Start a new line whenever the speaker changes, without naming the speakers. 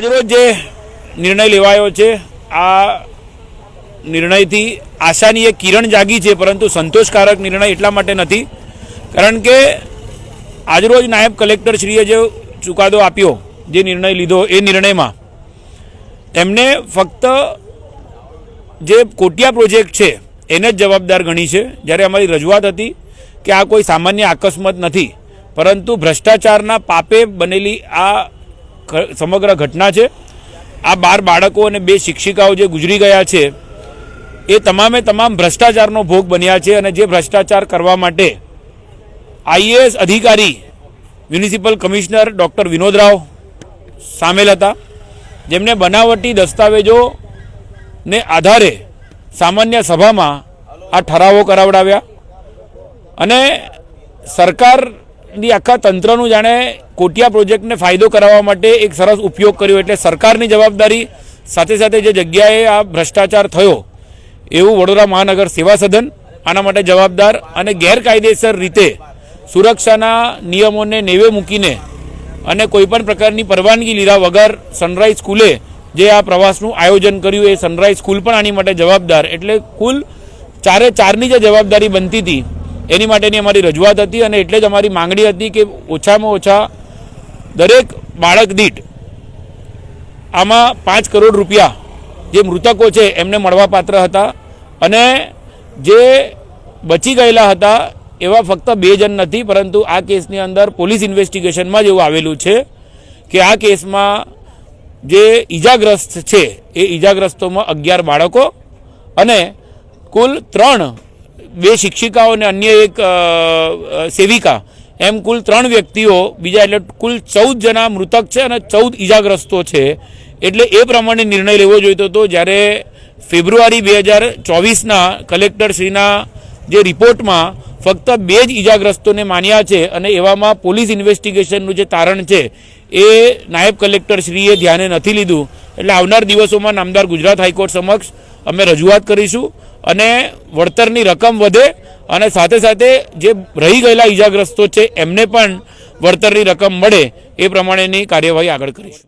આજરોજ જે નિર્ણય લેવાયો છે, આ નિર્ણયથી આશાની એક કિરણ જાગી છે, પરંતુ સંતોષકારક નિર્ણય એટલા માટે નથી, કારણ કે આજરોજ નાયબ કલેક્ટરશ્રીએ જે ચુકાદો આપ્યો, જે નિર્ણય લીધો, એ નિર્ણયમાં એમને ફક્ત જે કોટિયા પ્રોજેક્ટ છે, એને જ જવાબદાર ગણી છે. જ્યારે અમારી રજૂઆત હતી કે આ કોઈ સામાન્ય અકસ્માત નથી, પરંતુ ભ્રષ્ટાચારના પાપે બનેલી આ સમગ્ર ઘટના છે. આ બાર બાળકો અને બે શિક્ષિકાઓ જે ગુજરી ગયા છે, એ તમામે તમામ ભ્રષ્ટાચારનો ભોગ બન્યા છે અને જે ભ્રષ્ટાચાર કરવા માટે આઈએએસ અધિકારી municipal commissioner doctor Vinod Rao સામેલ હતા. જેમને બનાવટી દસ્તાવેજોને આધારે સામાન્ય સભામાં આ ઠરાવો કરાવડાવ્યા. અને સરકારની આખા તંત્રનું જાણે કોટિયા પ્રોજેક્ટને ફાયદો કરાવવા માટે એક સરસ ઉપયોગ કર્યો એટલે સરકારની જવાબદારી સાથે સાથે જે જગ્યાએ આ ભ્રષ્ટાચાર થયો, એવું વડોદરા મહાનગર સેવા સદન આના માટે જવાબદાર અને ગેરકાયદેસર રીતે સુરક્ષાના નિયમોને નેવે મૂકીને અને કોઈપણ પ્રકારની પરવાનગી લીધા વગર સનરાઈઝ સ્કૂલે જે આ પ્રવાસનું આયોજન કર્યું એ સનરાઈઝ સ્કૂલ પણ આની માટે જવાબદાર. એટલે કુલ ચારે ચારની જે જવાબદારી બનતી હતી એની માટેની અમારી રજૂઆત હતી અને એટલે જ અમારી માંગણી હતી કે ઓછામાં ઓછા દરેક બાળક દીઠ આમાં પાંચ કરોડ રૂપિયા જે મૃતકો છે એમને મળવાપાત્ર હતા અને જે બચી ગયેલા હતા એવા ફક્ત બે જણ નથી, પરંતુ આ કેસની અંદર પોલીસ ઇન્વેસ્ટિગેશનમાં જ એવું આવેલું છે કે આ કેસમાં જે ઈજાગ્રસ્ત છે એ ઈજાગ્રસ્તોમાં અગિયાર બાળકો અને કુલ ત્રણ બે શિક્ષિકાઓ અને અન્ય એક સેવિકા. એમ કુલ ત્રણ વ્યક્તિઓ, બીજા એટલે કુલ ચૌદ જણા મૃતક છે અને ચૌદ ઈજાગ્રસ્તો છે. એટલે એ પ્રમાણે નિર્ણય લેવો જોઈતો હતો જ્યારે ફેબ્રુઆરી બે હજાર ચોવીસના કલેક્ટરશ્રીના જે રિપોર્ટમાં ફક્ત બે જ ઈજાગ્રસ્તોને માન્યા છે અને એવામાં પોલીસ ઇન્વેસ્ટિગેશનનું જે તારણ છે એ નાયબ કલેક્ટરશ્રીએ ધ્યાને નથી લીધું. એટલે આવનાર દિવસોમાં નામદાર ગુજરાત હાઈકોર્ટ સમક્ષ અમે રજૂઆત કરીશું અને વળતરની રકમ વધે અને સાથે સાથે જે રહી ગયેલા ઈજાગ્રસ્તો છે, એમને પણ વળતરની રકમ મળે એ પ્રમાણેની કાર્યવાહી આગળ કરીશું.